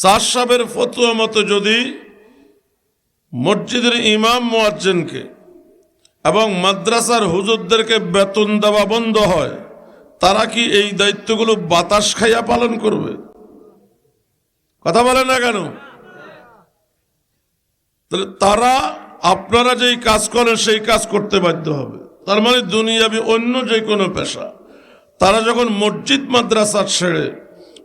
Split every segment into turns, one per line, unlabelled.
সার ফতুয়া মতো যদি মসজিদের ইমাম মোয়াজ্জেনকে এবং মাদ্রাসার হুজুরদেরকে বেতন দেওয়া বন্ধ হয়, তারা কি এই দায়িত্বগুলো বাতাস খাইয়া পালন করবে? কথা বলে না কেন? তাহলে তারা, আপনারা যেই কাজ করেন, সেই কাজ করতে বাধ্য হবে। তার মানে দুনিয়াবি অন্য যে কোনো পেশা। তারা যখন মসজিদ মাদ্রাসা ছেড়ে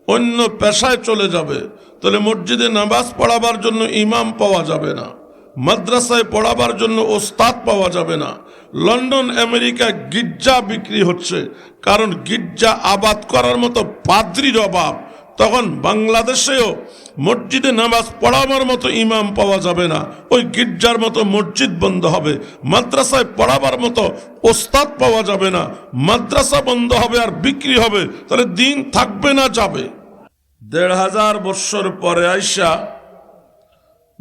অন্য পেশায় চলে যাবে তাহলে মসজিদে নামাজ পড়াবার জন্য ইমাম পাওয়া যাবে না। মাদ্রাসায় পড়াবার জন্য ওস্তাদ পাওয়া যাবে না। লন্ডন, আমেরিকা গির্জা বিক্রি হচ্ছে। কারণ গির্জা আবাদ করার মতো পাদ্রির অভাব। তখন বাংলাদেশেও মসজিদে নামাজ পড়াবার মতো ইমাম পাওয়া যাবে না। ওই গির্জার মতো মসজিদ বন্ধ হবে। মাদ্রাসায় পড়াবার মতো ওস্তাদ পাওয়া যাবে না। মাদ্রাসা বন্ধ হবে আর বিক্রি হবে। তাহলে দিন থাকবে না, যাবে। দেড় হাজার বৎসর পরে আইসা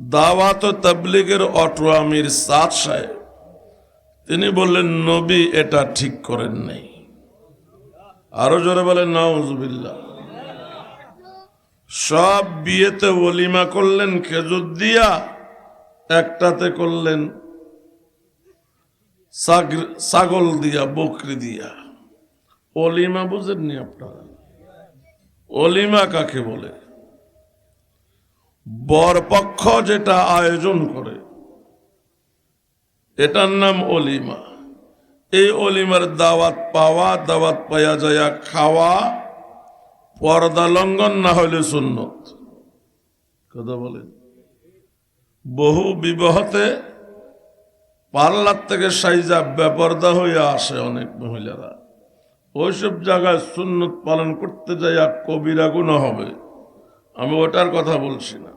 দাওয়াত তাবলিগের অটো আমির সাদ সাহেব, তিনি বললেন, নবী, এটা ঠিক করেন নাই। আরও জোরে বলেন নওয়াজবিল্লাহ সব বিয়েতে ওলিমা করলেন, খেজুর দিয়া একটাতে করলেন ছাগ- ছাগল দিয়া, বকরি দিয়া। অলিমা বুঝেননি আপনারা? অলিমা কাকে বলে? বরপক্ষ যেটা আয়োজন করে, এটার নাম অলিমা। এই অলিমার দাওয়াত পাওয়া, দাওয়াত পাইয়া যায়া খাওয়া পর্দা লঙ্ঘন না হইলে সুন্নত। কথা বলেন। বহু বিবাহতে পার্লার থেকে সাইজা বেপর্দা হইয়া আসে অনেক মহিলারা। ওইসব জায়গায় সুন্নত পালন করতে যাইয়া কবিরা গুণ হবে। আমি ওটার কথা বলছি না।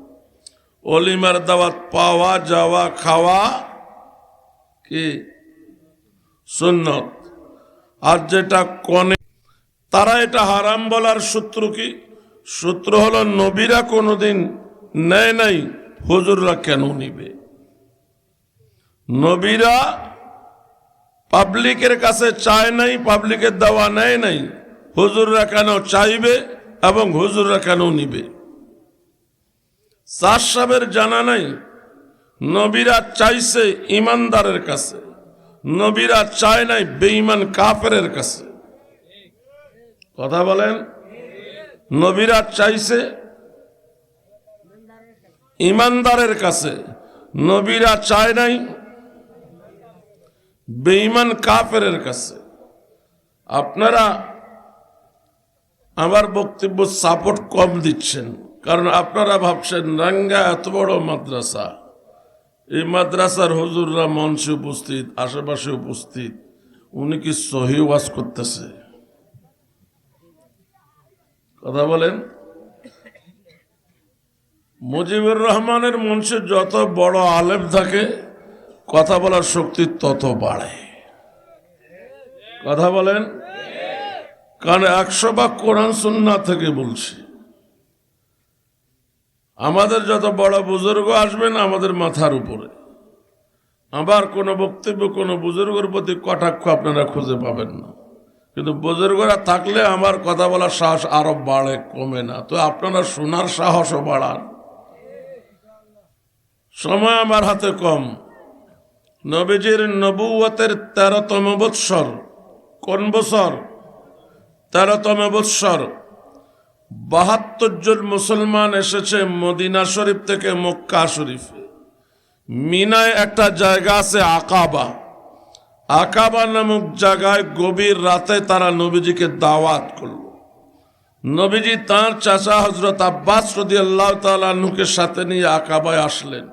অলিমার দাওয়াত পাওয়া, যাওয়া, খাওয়া কি? সুন্নত। আর যেটা কনে, তারা এটা হারাম বলার সূত্র কি? সূত্র হলো নবীরা কোনোদিন নেয় নাই, হুজুররা কেন নিবে? নবীরা পাবলিকের কাছে চায় নাই, পাবলিকের দেওয়া নেয় নাই। হুজুররা কেন চাইবে এবং হুজুররা কেন নিবে? চার সাহেবের জানা নাই, নবীরা চাইছে ইমানদারের কাছে। নবীরা চায় নাই বেঈমান কাফেরের কাছে। কথা বলেন, নবীরা চাইছে ইমানদারের কাছে। নবীরা চায় নাই বেঈমান কাফেরের কাছে। আপনারা আমার বক্তব্য সাপোর্ট কম দিচ্ছেন, কারণ আপনারা ভাবছেন, রাঙ্গা, এত বড় মাদ্রাসা। এই মাদ্রাসার হজুররা মঞ্চে উপস্থিত, আশেপাশে উপস্থিত, উনি কি সহি ওয়াজ করতেছে? কথা বলেন। মুজিবুর রহমানের মঞ্চে যত বড় আলেম থাকে কথা বলার শক্তি তত বাড়ে। কথা বলেন? কারণ একশো বা কোরআন সুন্না থেকে বলছি। আমাদের যত বড় বুজুর্গ আসবেন আমাদের মাথার উপরে। আবার কোনো বক্তব্য কোনো বুজুর্গের প্রতি কটাক্ষ আপনারা খুঁজে পাবেন না। কিন্তু বুজুর্গরা থাকলে আমার কথা বলার সাহস আরও বাড়ে, কমে না। তো আপনারা শোনার সাহসও বাড়ান। সময় আমার হাতে কম। নবীজির নবুয়তের তেরোতম বৎসর। কোন বছর? তেরোতম বৎসর। বাহাত্তর জন মুসলমান এসেছে মদিনা শরীফ থেকে মক্কা শরীফে। মিনায় একটা জায়গা আছে আকাবা। আকাবা নামক জায়গায় গভীর রাতে তারা নবীজিকে দাওয়াত করল। নবীজি তাঁর চাচা হজরত আব্বাস রদি আল্লাহ তালুকে সাথে নিয়ে আকাবায় আসলেন।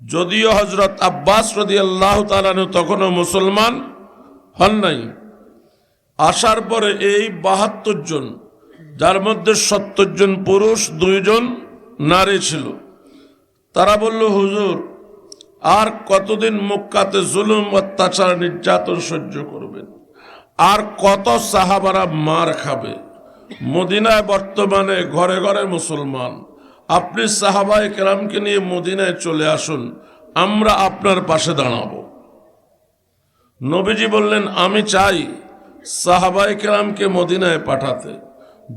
যদিও হজরত আব্বাস রদি আল্লাহ তালানু তখনও মুসলমান হন নাই। আসার পরে এই বাহাত্তর জন, যার মধ্যে সত্তর জন পুরুষ দুইজন নারী ছিল। তারা বলল, হুজুর, আর কতদিন মক্কাতে জুলুম, অত্যাচার, নির্যাতন সহ্য করবেন? আর কত সাহাবারা মার খাবে? মদিনায় বর্তমানে ঘরে ঘরে মুসলমান। আপনি সাহাবাই কেরামকে নিয়ে মদিনায় চলে আসুন, আমরা আপনার পাশে দাঁড়াবো। নবীজি বললেন, আমি চাই সাহাবাই কেরামকে মদিনায় পাঠাতে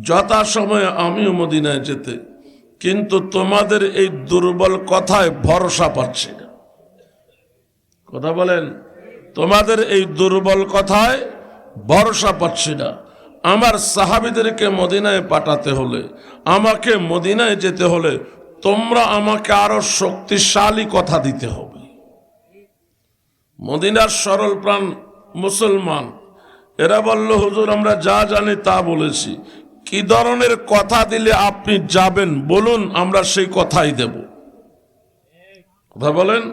যথা সময়ে আমিও মদিনায় যেতে, কিন্তু তোমাদের এই দুর্বল কথায় ভরসা পাচ্ছি না। কথা বলেন, তোমাদের এই দুর্বল কথায় ভরসা পাচ্ছি না। আমার সাহাবিদেরকে মদিনায় পাঠাতে হলে, আমাকে মদিনায় যেতে হলে তোমরা আমাকে আরও শক্তিশালী কথা দিতে হবে। মদিনার সরল প্রাণ মুসলমান, এরা বলল, হুজুর, আমরা যা জানি তা বলেছি। কি ধরনের কথা দিলে আপনি যাবেন? বলুন, আমরা সেই কথাই দেব। কথা বলেন?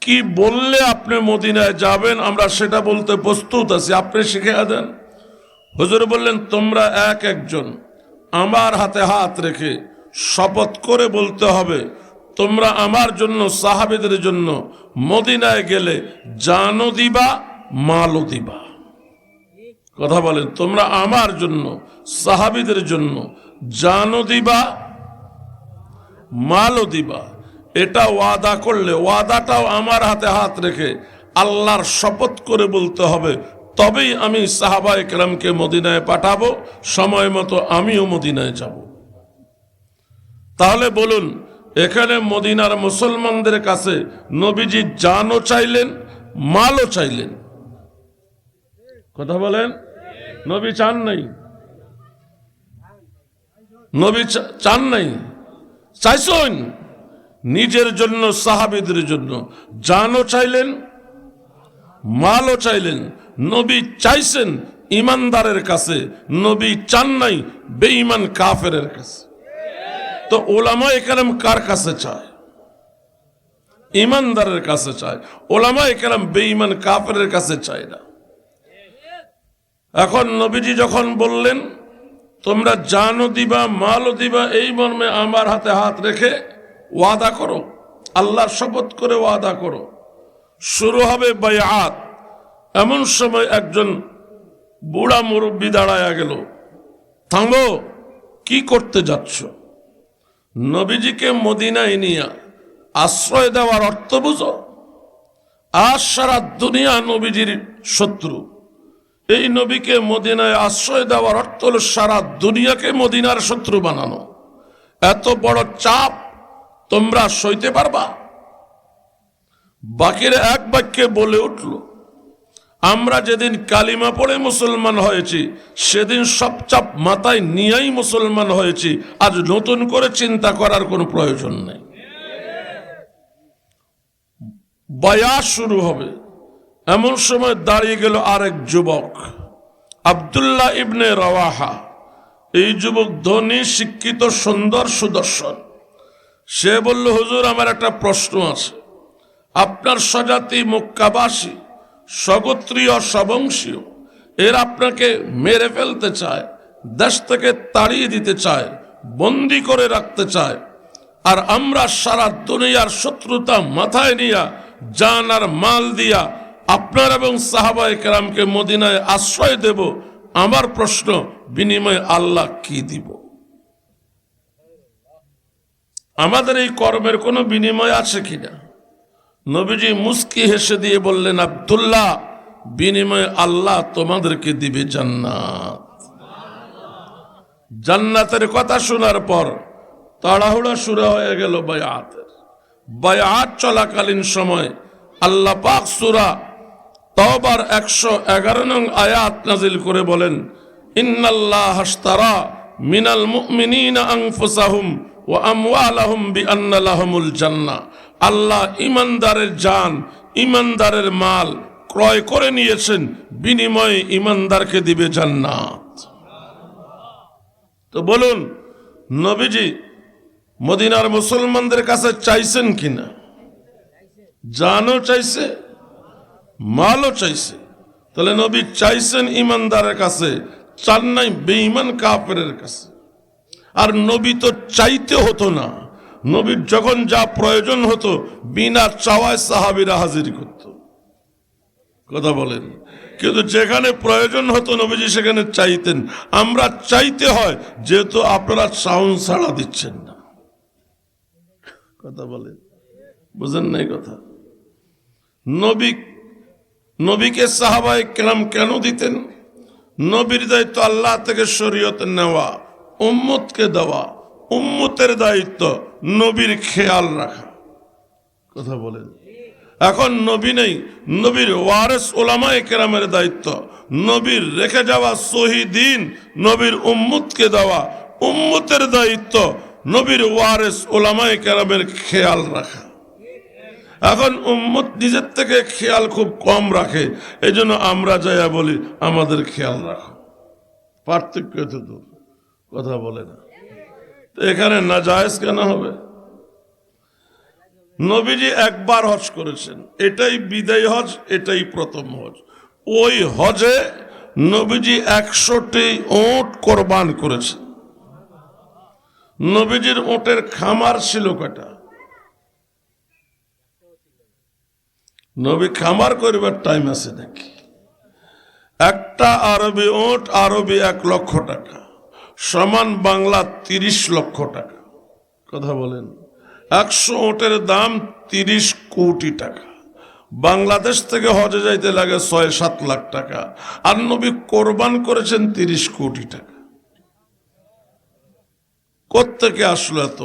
কি বললে আপনি মদিনায় যাবেন? আমরা সেটা বলতে প্রস্তুত আছি। আপনি শিখে দেন। হুজুর বললেন, তোমরা এক একজন। আমার হাতে হাত রেখে শপথ করে বলতে হবে, তোমরা আমার জন্য, সাহাবেদের জন্য মদিনায় গেলে জানও দিবা, মালও দিবা। কথা বলেন, তোমরা আমার জন্য, সাহাবিদের জন্য জানও দিবা, মালও দিবা। এটা ওয়াদা করলে, ওয়াদাটাও আমার হাতে হাত রেখে আল্লাহর শপথ করে বলতে হবে তবেই আমি সাহাবা একরামকে মদিনায় পাঠাবো, সময় মতো আমিও মদিনায় যাব। তাহলে বলুন, এখানে মদিনার মুসলমানদের কাছে নবীজি জানও চাইলেন, মালও চাইলেন। কথা বলেন? নবী চান নাই। নবী চান নাই। চাইছেন নিজের জন্য, সাহাবিদের জন্য। জানও চাইলেন, মালও চাইলেন। নবী চাইছেন ইমানদারের কাছে, নবী চান নাই বেঈমান কাফেরের কাছে। তো ওলামা একরাম কার কাছে চায়? ইমানদারের কাছে চায়। ওলামা একরাম বেঈমান কাফেরের কাছে চায় না। এখন নবীজি যখন বললেন, তোমরা জানও দিবা, মালও দিবা, এই মর্মে আমার হাতে হাত রেখে ওয়াদা করো। আল্লাহর শপথ করে ওয়াদা করো। শুরু হবে বায়াত। এমন সময় একজন বুড়া মুরব্বী দাঁড়ায়া গেল। থামো, কি করতে যাচ্ছ? নবীজিকে মদিনায় নিয়ে আশ্রয় দেওয়ার অর্থ বুঝো। আর সারা দুনিয়া নবীজির শত্রু। এই নবীকে মদিনায় আশ্রয় দেওয়ার অর্থ হল সারা দুনিয়াকে মদিনার শত্রু বানানো। এত বড় চাপ তোমরা সইতে পারবা? বাকিরা এক বাক্যে বলে উঠল আমরা যেদিন কালিমা পড়ে মুসলমান হয়েছি, সেদিন সব চাপ মাথায় নিয়েই মুসলমান হয়েছি। আজ নতুন করে চিন্তা করার কোনো প্রয়োজন নেই। বয়াস শুরু হবে। এমন সময় দাঁড়িয়ে গেল আরেক যুবক, আবদুল্লাহ ইবনে রওয়াহা। এই যুবক ধনী, শিক্ষিত, সুন্দর, সুদর্শন। সে বলল, হুজুর, আমার একটা প্রশ্ন আছে। আপনার স্বজাতি মক্কাবাসী স্বগোত্রীয় সবংশীয়। এর আপনাকে মেরে ফেলতে চায়, দেশ থেকে তাড়িয়ে দিতে চায়, বন্দি করে রাখতে চায়। আর আমরা সারা দুনিয়ার শত্রুতা মাথায় নিয়া, জান আর মাল দিয়া আপনার এবং সাহাবাই কেরামকে মদিনায় আশ্রয় দেব। আমার প্রশ্ন, বিনিময়ে আল্লাহ কি দিব? আমাদের এই কর্মের কোনো বিনিময় আছে কিনা? নবীজি মুস্কি হেসে দিয়ে বললেন, আব্দুল্লাহ, বিনিময়ে আল্লাহ তোমাদেরকে দিবে জান্নাত। জান্নাতের কথা শোনার পর তাড়াহুড়া শুরু হয়ে গেল বায়াতের। বায়াত চলাকালীন সময় আল্লাহ পাক সুরা তবার একশো এগারো নং আয়াত নাজিল করে বলেন, ইন্নাল্লাহ হাস্তারা মিনাল মুমিনিনা আনফুসাহুম ওয়া আমওয়ালাহুম বিআন্না লাহুমুল জান্নাহ। আল্লাহ ইমানদারের জান, ইমানদারের মাল ক্রয় করে নিয়েছেন, বিনিময়ে ইমানদারকে দিবে জান্নাত। তো বলুন, নবীজি মদিনার মুসলমানদের কাছে চাইছেন কিনা? জানও চাইছে, মালও চাইছে। তাহলে নবী চাইছেন ইমানদারের কাছে, চান নাই বেঈমান কাফেরের কাছে। আর নবী তো চাইতে হতো না। নবীর যখন যা প্রয়োজন হতো, বিনা চাওয়ায় সাহাবিরা হাজির করত। কথা বলেন। কিন্তু যেখানে প্রয়োজন হতো, নবীজি সেখানে চাইতেন। আমরা চাইতে হয়, যেহেতু আপনারা সাউন্ড ছাড়া দিচ্ছেন না। কথা বলেন। বুঝেন নাই কথা? নবী, নবীকে সাহাবাই কেরাম কেন দিতেন? নবীর দায়িত্ব আল্লাহ থেকে শরীয়ত নেওয়া, উম্মতকে দেওয়া। উম্মতের দায়িত্ব নবীর খেয়াল রাখা। কথা বলেন। এখন নবী নেই, নবীর ওয়ারেস ওলামায়ে কেরামের দায়িত্ব। নবীর রেখে যাওয়া শহীদিন নবীর উম্মতকে দেওয়া। উম্মতের দায়িত্ব নবীর ওয়ারেস ওলামায়ে কেরামের খেয়াল রাখা। এখন উম্মত নিজের থেকে খেয়াল খুব কম রাখে। এই জন্য আমরা যাইয়া বলি, আমাদের খেয়াল রাখো। পার্থক্য তো কথা বলে না। এখানে না জায়েজ কেন হবে? নবীজি একবার হজ করেছেন। এটাই বিদায় হজ, এটাই প্রথম হজ। ওই হজে নবীজি একশোটি ওট কোরবান করেছেন। নবীজির ওটের খামার ছিল কটা নবী খামার করবার টাইম আছে নাকি? একটা আরবি ওট আরবি এক লক্ষ টাকা। সমান বাংলা তিরিশ লক্ষ টাকা। কথা বলেন। একশো ওটের দাম তিরিশ কোটি টাকা। বাংলাদেশ থেকে হজে যাইতে লাগে ছয় সাত লাখ টাকা। আর নবী কোরবান করেছেন তিরিশ কোটি টাকা। কোত্থেকে আসলো এত?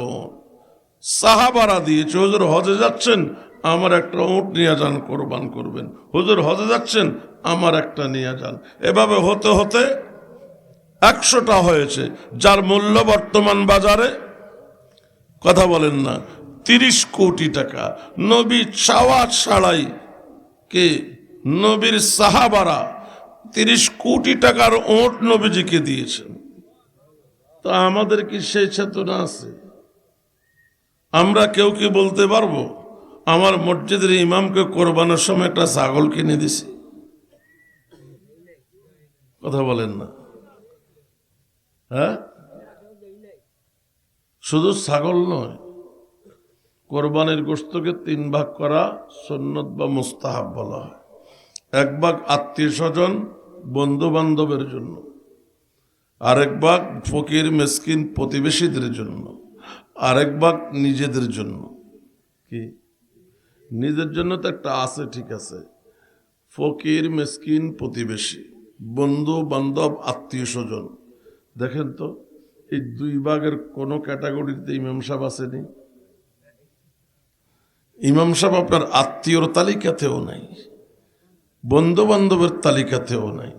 সাহাবারা দিয়েছে, হুজুর, হজে যাচ্ছেন? আমার একটা উঁট নিয়ে যান, কোরবান করবেন। হুজুর, হজে যাচ্ছেন? আমার একটা নিয়ে যান। এভাবে হতে হতে একশোটা হয়েছে। যার মূল্য বর্তমান বাজারে, কথা বলেন না, তিরিশ কোটি টাকা। নবী চাওয়া ছাড়াই কে? নবীর সাহাবারা তিরিশ কোটি টাকার ওট নবীজিকে দিয়েছেন। তো আমাদের কি সেই চেতনা আছে? আমরা কেউ কি বলতে পারব? আমার মসজিদের ইমামকে কোরবানোর সময় একটা ছাগল কিনে দিছি। কথা বলেন না। হ্যাঁ? শুধু ছাগল নয়, কোরবানির গোস্তকে তিন ভাগ করা সন্ন্যত বা মুস্তাহাব বলা হয়। এক ভাগ আত্মীয় স্বজন বন্ধু বান্ধবের জন্য। আরেক ভাগ ফকির, মেসকিন প্রতিবেশীদের জন্য। আরেক ভাগ নিজেদের জন্য। কি? নিজের জন্য তো একটা আছে, ঠিক আছে। ফকির, মেসকিন প্রতিবেশী, বন্ধু, বান্ধব, আত্মীয় স্বজন। দেখেন তো, এই দুই ভাগের কোনো ক্যাটাগরিতে ইমাম সাহেব আসেনি। ইমাম সাহেব আপনার আত্মীয়র তালিকাতেও নাই বন্ধু বান্ধবের তালিকাতেও নাই,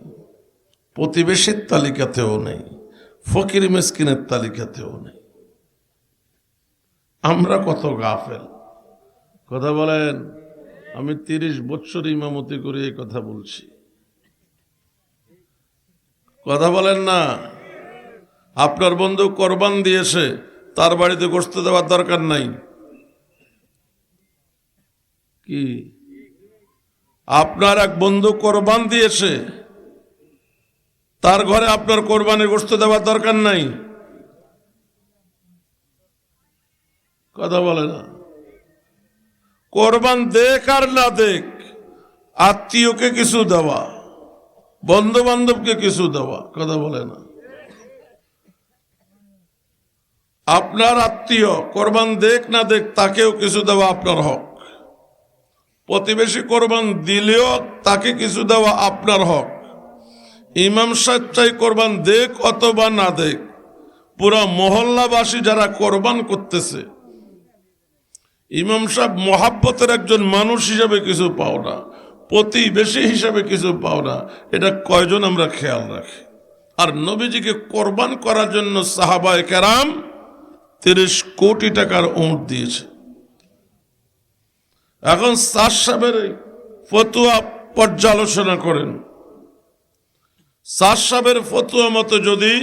প্রতিবেশীর তালিকাতেও নেই, ফকির মেসকিনের তালিকাতেও নেই। আমরা কত গাফেল। কথা বলেন, আমি তিরিশ বছর ইমামতি করে এই কথা বলছি। কথা বলেন না। আপনার বন্ধু কোরবান দিয়েছে, তার বাড়িতে গোস্ত দেওয়ার দরকার নাই। কি? আপনার এক বন্ধু কোরবান দিয়েছে, তার ঘরে আপনার কোরবানির গোস্ত দেওয়ার দরকার নাই। কথা বলে না। কোরবান দেখ আর না দেখ, আত্মীয়কে কিছু দেওয়া বন্ধু বান্ধবকে কিছু দেওয়া, কথা বলে না। আপনার আত্মীয়, কোরবান দেখ না দেখ, তাকেও কিছু দেওয়া আপনার হক। প্রতিবেশী কোরবান দিলেও তাকে কিছু দেওয়া আপনার হক। ইমাম সাহেব চাই কোরবান দেখ অথবা না দেখ। পুরা মহল্লাবাসী যারা কোরবান করতেছে, ইমাম সাহেব মহাব্বতের একজন মানুষ হিসাবে কিছু পাও না, প্রতিবেশী হিসাবে কিছু পাও না। এটা কয়জন আমরা খেয়াল রাখি? আর নবীজিকে কোরবান করার জন্য সাহাবায় কেরাম তিরিশ কোটি টাকার উঁট দিয়েছে। এখন সার সাহেবের ফতুয়া পর্যালোচনা করেন। সার সাহেবের ফতুয়া মতো যদি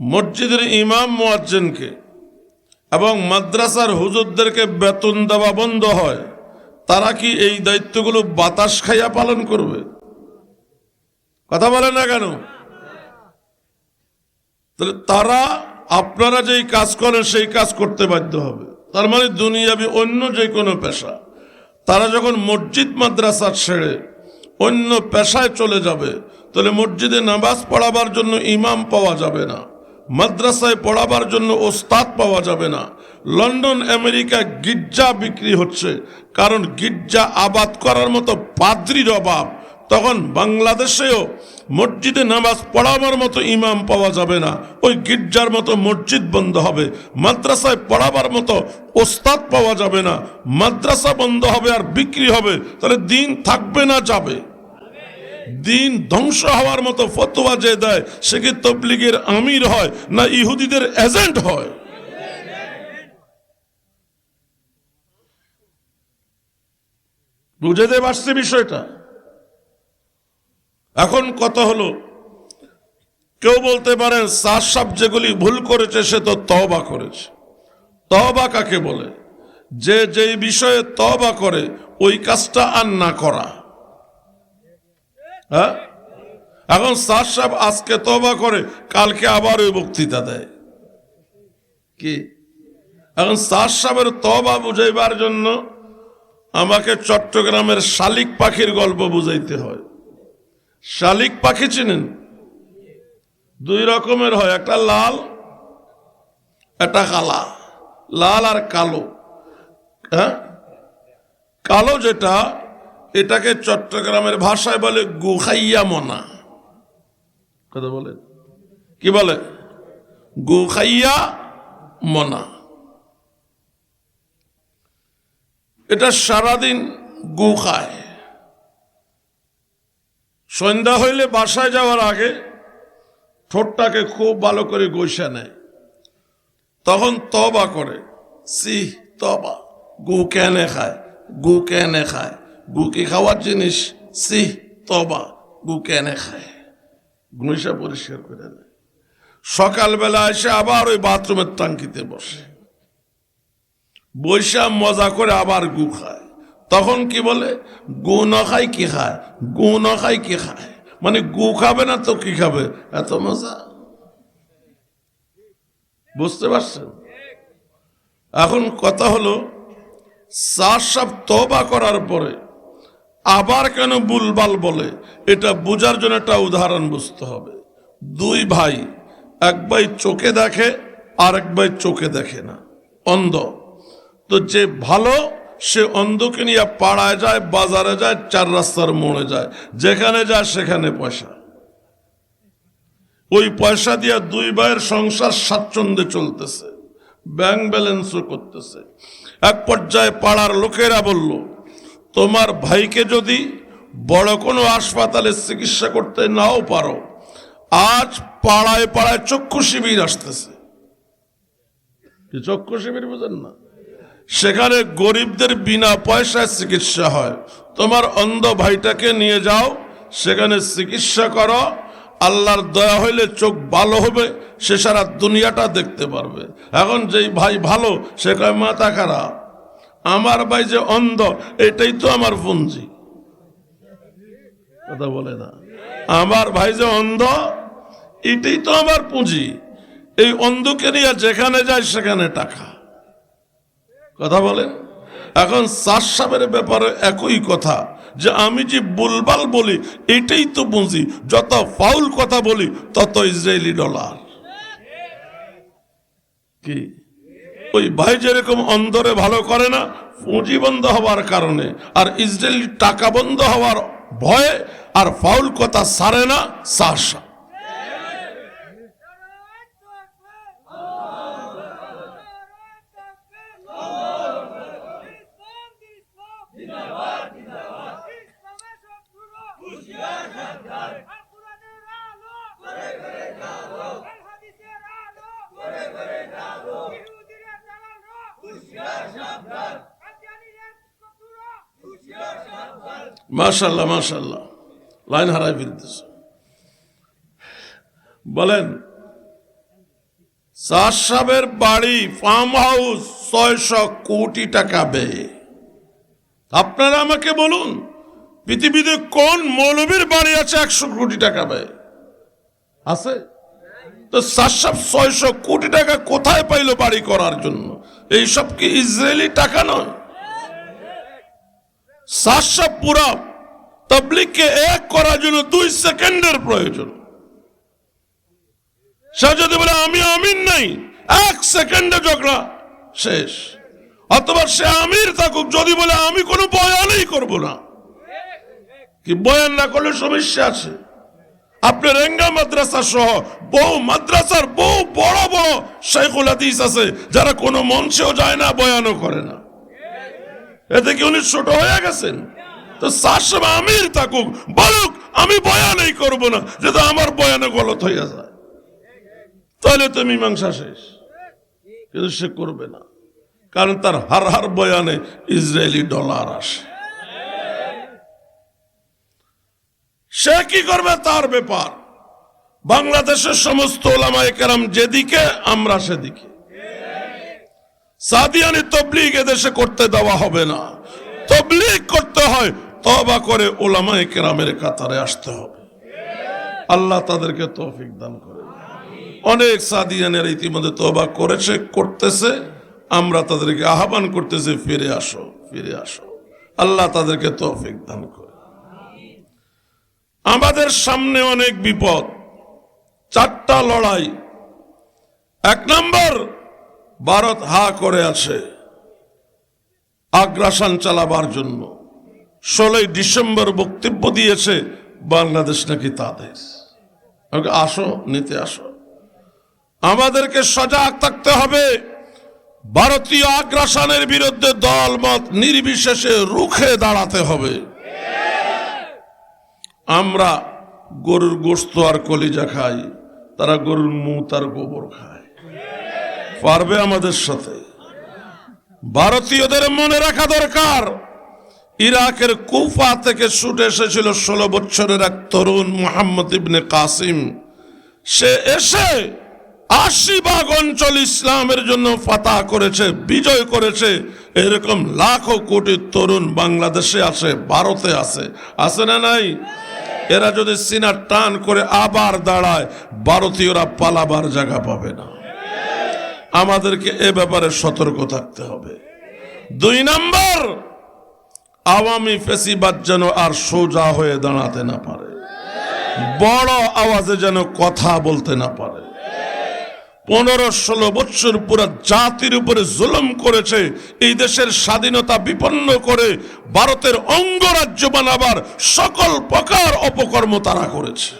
মসজিদের ইমাম মোয়াজ্জেনকে এবং মাদ্রাসার হুজুরদেরকে বেতন দেওয়া বন্ধ হয়, তারা কি এই দায়িত্বগুলো বাতাস খাইয়া পালন করবে? কথা বলে না কেন? তাহলে তারা আপনারা যেই কাজ করেন, সেই কাজ করতে বাধ্য হবে। তার মানে দুনিয়াবি অন্য যে কোনো পেশা। তারা যখন মসজিদ, মাদ্রাসা ছেড়ে অন্য পেশায় চলে যাবে, তাহলে মসজিদে নামাজ পড়াবার জন্য ইমাম পাওয়া যাবে না। মাদ্রাসায় পড়াবার জন্য ওস্তাদ পাওয়া যাবে না। লন্ডন আমেরিকা গির্জা বিক্রি হচ্ছে। কারণ গির্জা আবাদ করার মতো পাদ্রির অভাব। তখন বাংলাদেশেও মসজিদে নামাজ পড়াবার মতো ইমাম পাওয়া যাবে না। ওই গির্জার মতো মসজিদ বন্ধ হবে। মাদ্রাসায় পড়াবার মতো ওস্তাদ পাওয়া যাবে না। মাদ্রাসা বন্ধ হবে আর বিক্রি হবে। তাহলে দিন থাকবে না, যাবে। দিন ধ্বংস হওয়ার মতো ফতোয়া যে দেয়, সে কি তবলিগের আমির হয় না ইহুদিদের এজেন্ট হয়? বুঝে পারছে বিষয়টা। এখন কত হলো, কেউ বলতে পারেন সার সাপ যেগুলি ভুল করেছে, সে তো তবা করেছে। তবা কাকে বলে? যে যেই বিষয়ে তবা করে, ওই কাজটা আর না করা। হ্যাঁ? এখন সার সাহেব আজকে তবা করে, কালকে আবার ওই বক্তৃতা দেয়। কি? এখন সার সাহেবের তবা বুঝাইবার জন্য আমাকে চট্টগ্রামের শালিক পাখির গল্প বুঝাইতে হয়। শালিক পাখি চিনেন? দুই রকমের হয়, একটা লাল, একটা কালা। লাল আর কালো। হ্যাঁ? কালো যেটা, এটাকে চট্টগ্রামের ভাষায় বলে গুখাইয়া মনা। কথা বলে? কি বলে? গুখাইয়া মনা। এটা সারাদিন গু খায় সন্ধ্যা হইলে বাসায় যাওয়ার আগে ঠোঁটটাকে খুব ভালো করে গৈসা নেয়। তখন তবা করে। সি তবা গু কেনে খায়, গু কেনে খায়। গু কি খাওয়ার জিনিস? সি তবা গু কেনে খায়। গুইসা পরিষ্কার করে নেয়। সকালবেলা এসে আবার ওই বাথরুমের টাঙ্কিতে বসে। বৈশা মজা করে আবার গু খায়। তখন কি বলে? গু ন খাই কি খায়? গু ন খাই কি খায়? মানে গু খাবে না তো কি খাবে? এত মজা। বুঝতে পারছেন? এখন কথা হলো চার সাপ তবা করার পরে আবার কেন বুলবাল বলে? এটা বোঝার জন্য একটা উদাহরণ বুঝতে হবে। দুই ভাই, এক ভাই চোখে দেখে আর এক ভাই চোখে দেখে না। অন্ধ। তো যে ভালো সে অন্ধকে নিয়ে পাড়ায় যায়, বাজারে যায়, চার রাস্তার মোড়ে যায়। যেখানে যায়, সেখানে পয়সা। ওই পয়সা দিয়ে দুই ভাইয়ের সংসার স্বাচ্ছন্দ্যে চলতেছে। ব্যাংক ব্যালেন্সও করতেছে। এক পর্যায়ে পাড়ার লোকেরা বলল, তোমার ভাইকে যদি বড় কোনো হাসপাতালে চিকিৎসা করতে নাও পারো, আজ পাড়ায় পাড়ায় চক্ষু শিবির আসতেছে। চক্ষু শিবির বোঝেন না? সেখানে গরিবদের বিনা পয়সায় চিকিৎসা হয়। তোমার অন্ধ ভাইটাকে নিয়ে যাও, সেখানে চিকিৎসা করো। আল্লাহর দয়া হইলে চোখ ভালো হবে, সে সারা দুনিয়াটা দেখতে পারবে। এখন যেই ভাই ভালো, সে কয়, মাথা খারাপ। আমার ভাই যে অন্ধ, এটাই তো আমার পুঞ্জি। কথা বলে না। আমার ভাই যে অন্ধ, এটাই তো আমার পুঁজি। এই অন্ধকে নিয়ে যেখানে যায়, সেখানে টাকা। কথা বলেন? এখন চার সাহেবের ব্যাপারে একই কথা, যে আমি যে বুলবাল বলি, এটাই তো বুঝি, যত ফাউল কথা বলি, তত ইসরায়েলি ডলার। কি? ওই ভাই যেরকম অন্তরে ভালো করে না, পুঁজি বন্ধ হওয়ার কারণে, আর ইসরায়েলি টাকা বন্ধ হওয়ার ভয়ে, আর ফাউল কথা সারে না সাহসা মাশাল্লাহ মাশাল্লাহ লাইন হারাই ফেলতেছে। বলেন সাহেবের বাড়ি ফার্ম হাউস ছয়শো কোটি টাকা ব্যয়। আপনারা আমাকে বলুন, পৃথিবীতে কোন মৌলবীর বাড়ি আছে একশো কোটি টাকা ব্যয়? আছে? তো সাহেব ছয়শো কোটি টাকা কোথায় পাইলো বাড়ি করার জন্য? এইসব কি ইসরায়েলি টাকা নয়? সাতশো পুরা তবলিগকে এক করার জন্য দুই সেকেন্ডের প্রয়োজন। সে যদি বলে, আমি আমিন নাই, এক সেকেন্ডে ঝগড়া শেষ। অথবা সে আমির থাকুক, যদি বলে, আমি কোনো বয়ানই করব না। কি বয়ান না করলে সমস্যা আছে? আপনি রেঙ্গা মাদ্রাসা সহ বহু মাদ্রাসার বহু বড় বড় শেখুল আছে, যারা কোনো মঞ্চেও যায় না, বয়ানও করে না। এতে কি উনি ছোট হয়ে গেছেন? তো সাসবা আমির থাকুক, বলুক, আমি বয়ানই করব না যেটা আমার বয়ানে গলত হইয়া যায়। তাহলে তো মীমাংসা শেষ। কিন্তু সে করবে না। কারণ তার হার হার বয়ানে ইসরায়েলি ডলার আসে। সে কি করবে তার ব্যাপার? বাংলাদেশের সমস্ত ওলামায়ে কেরাম যেদিকে, আমরা সেদিকে। সাদিয়ানি তবলিগ এদেশে করতে দেওয়া হবে না। তবলিগ করতে হয় তবা করে ওলামায়ে কেরামের কাতারে আসতে হবে। আল্লাহ তাদেরকে তৌফিক দান করে অনেক সাদিয়ানের ইতিমধ্যে তবা করেছে, করতেছে। আমরা তাদেরকে আহ্বান করতেছি, ফিরে আসো ফিরে আসো। আল্লাহ তাদেরকে তৌফিক দান করে আমাদের সামনে অনেক বিপদ। চারটা লড়াই। এক নম্বর ভারত হা করে আছে আগ্রাসন চালাবার জন্য। ষোলোই ডিসেম্বর বক্তব্য দিয়েছে বাংলাদেশ নাকি তাদের। আসো, নিতে আসো। আমাদেরকে সজাগ থাকতে হবে। ভারতীয় আগ্রাসনের বিরুদ্ধে দল মত নির্বিশেষে রুখে দাঁড়াতে হবে। আমরা গরুর গোস্ত আর কলিজা খাই, তারা গরুর মুত আর গোবর খায়। পারবে আমাদের সাথে। ভারতীয়দের মনে রাখা দরকার। ইরাকের কুফা থেকে ছুটে এসেছিল ষোলো বছরের এক তরুণ মোহাম্মদ ইবনে কাসিম। সে এসে আশি ভাগ অঞ্চল ইসলামের জন্য ফাতা করেছে, বিজয় করেছে। এরকম লাখো কোটি তরুণ বাংলাদেশে আছে, ভারতে আছে। আছে না নাই? এরা যদি সিনা টান করে আবার দাঁড়ায়, ভারতীয়রা পালাবার জায়গা পাবে না। আমাদেরকে এ ব্যাপারে সতর্ক থাকতে হবে। দুই নম্বর, আওয়ামী ফেসিবাদ যেন আর সোজা হয়ে দাঁড়াতে না পারে। বড় আওয়াজে যেন কথা বলতে না পারে। পনেরো ষোলো বছর পুরো জাতির উপরে জুলুম করেছে, এই দেশের স্বাধীনতা বিপন্ন করে ভারতের অঙ্গরাজ্য বানাবার সকল প্রকার অপকর্ম তারা করেছে।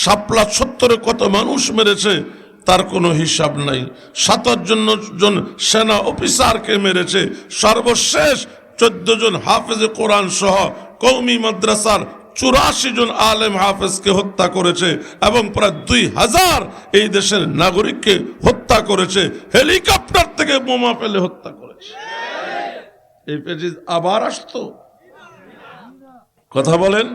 শাপলা সত্তরে কত মানুষ মেরেছে তার কোনো হিসাব নাই। সাতাশ জন সেনা অফিসারকে মেরেছে। সর্বশেষ চোদ্দ জন হাফেজে কোরআন সহ কৌমি মাদ্রাসার চুরাশি জন আলেম হাফেজকে হত্যা করেছে এবং প্রায় দুই হাজার এই দেশের নাগরিককে হত্যা করেছে। হেলিকপ্টার থেকে বোমা ফেলে হত্যা করেছে। এই পেজিস আবার আসতো? কথা বলেন।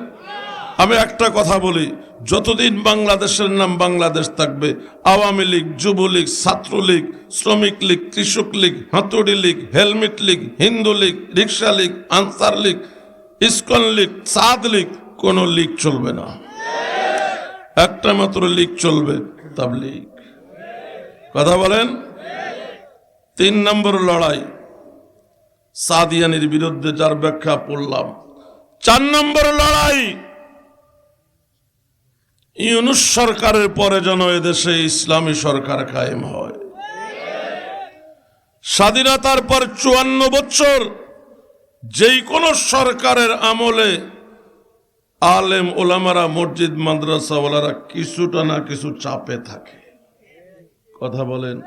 আমি একটা কথা বলি, যতদিন বাংলাদেশের নাম বাংলাদেশ থাকবে, আওয়ামী লীগ, যুবলীগ, ছাত্রলীগ, শ্রমিক লীগ, কৃষক লীগ, হাতুড়ি league, helmet league, Hindu league, rickshaw league, Ansar league, ISKCON league, Saad league, কোন লীগ চলবে না। একটা মাত্র লীগ চলবে, তাবলীগ। কথা বলেন? তিন নম্বর লড়াই, সাদিয়ানির বিরুদ্ধে যার ব্যাখ্যা পড়লাম। চার নম্বর লড়াই ইউনুস সরকারের পরে যেন এদেশে ইসলামী সরকার কায়েম হয়। স্বাধীনতার পর চুয়ান্ন বছর যেই কোন সরকারের আমলে আলেম ওলামারা, মসজিদ মাদ্রাসাওয়ালারা কিছুটা না কিছু চাপে থাকে। কথা বলেন।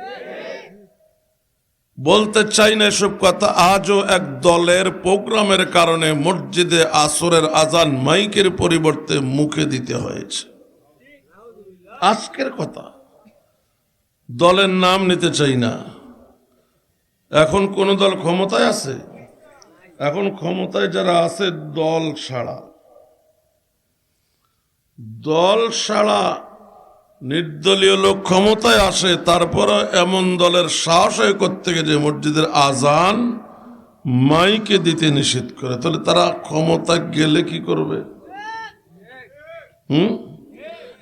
বলতে চাই না এসব কথা, আজও এক দলের প্রোগ্রামের কারণে মসজিদে আসরের আজান মাইকের পরিবর্তে মুখে দিতে হয়েছে। আজকের কথা। দলের নাম নিতে চাই না। এখন কোন দল ক্ষমতায় আছে? এখন ক্ষমতায় যারা আছে, দল ছাড়া। দল ছাড়া নির্দলীয় লোক ক্ষমতায় আসে, তারপর এমন দলের সাহস হয় করতে গেছে মসজিদের আজান মাইকে দিতে নিষেধ করে। তাহলে তারা ক্ষমতা গেলে কি করবে? হুম?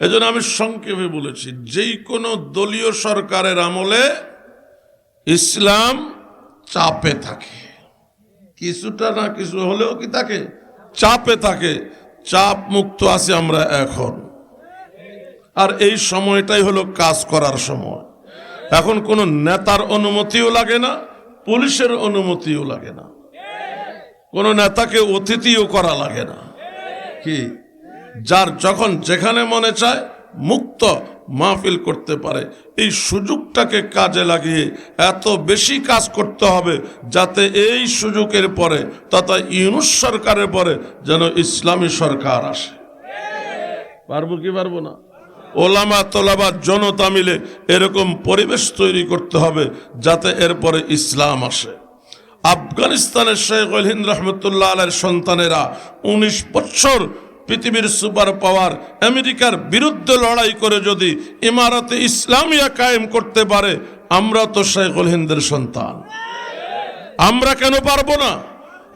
এজন্য আমি সংক্ষেপে বলেছি, যেই কোনো দলীয় সরকারের আমলে ইসলাম চাপে থাকে। কিছুটা না কিছু হলেও কি থাকে? চাপে থাকে। চাপ মুক্ত আছি আমরা এখন। আর এই সময়টাই হলো কাজ করার সময়। এখন কোন নেতার অনুমতিও লাগে না, পুলিশের অনুমতিও লাগে না। কোন নেতাকে অতিথিও করা লাগে না। কি? যার যখন যেখানে মনে চায় মুক্ত মাহফিল করতে পারে। এই সুযোগটাকে কাজে লাগিয়ে এত বেশি কাজ করতে হবে যাতে এই সুযোগের পরে তথা ইউনুস সরকারের পরে যেন ইসলামী সরকার আসে। পারব কি পারব না? ওলামা তোলাবা জনতা মিলে এরকম পরিবেশ তৈরি করতে হবে যাতে এরপরে ইসলাম আসে। আফগানিস্তানের শেখ হিন্দ রহমতুল্লাহ আলের সন্তানেরা উনিশ বছর পৃথিবীর সুপার পাওয়ার আমেরিকার বিরুদ্ধে লড়াই করে যদি ইমারতে ইসলামিয়া কায়েম করতে পারে, আমরা তো শেখুল হিন্দের সন্তান। আমরা কেন পারব না?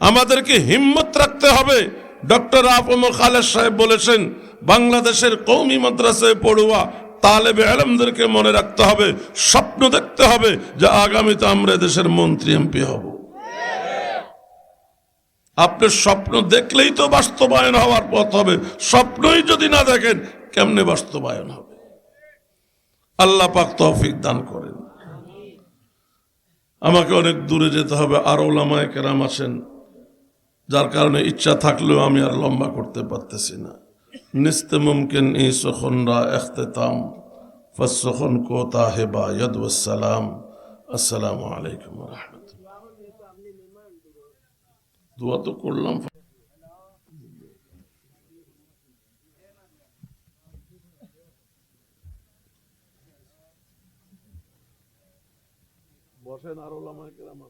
আমাদেরকে হিম্মত রাখতে হবে। ডক্টর আফম খালেদ সাহেব বলেছেন, বাংলাদেশের কৌমি মাদ্রাসায় পড়ুয়া তালেবে আলমদেরকে মনে রাখতে হবে, স্বপ্ন দেখতে হবে যে আগামীতে আমরা দেশের মন্ত্রী এমপি হব। আপনার স্বপ্ন দেখলেই তো বাস্তবায়ন হওয়ার পথ হবে। স্বপ্নই যদি না দেখেন, কেমনে বাস্তবায়ন হবে? আল্লাহ পাক তৌফিক দান করেন। আমাকে অনেক দূরে যেতে হবে, আর ওলামায় কেরাম আছেন। যার কারণে ইচ্ছা থাকলেও আমি আর লম্বা করতে পারতেছি না। নিস্তে মুমকিন ই সখনরা এখতেতাম ফসখন কোতা হেবা ইয়দালাম আসসালামু। আলাইকুম রহমতুল্লাহ। দোয়া তো করলাম। বসেন আরও লামায় কেরাম।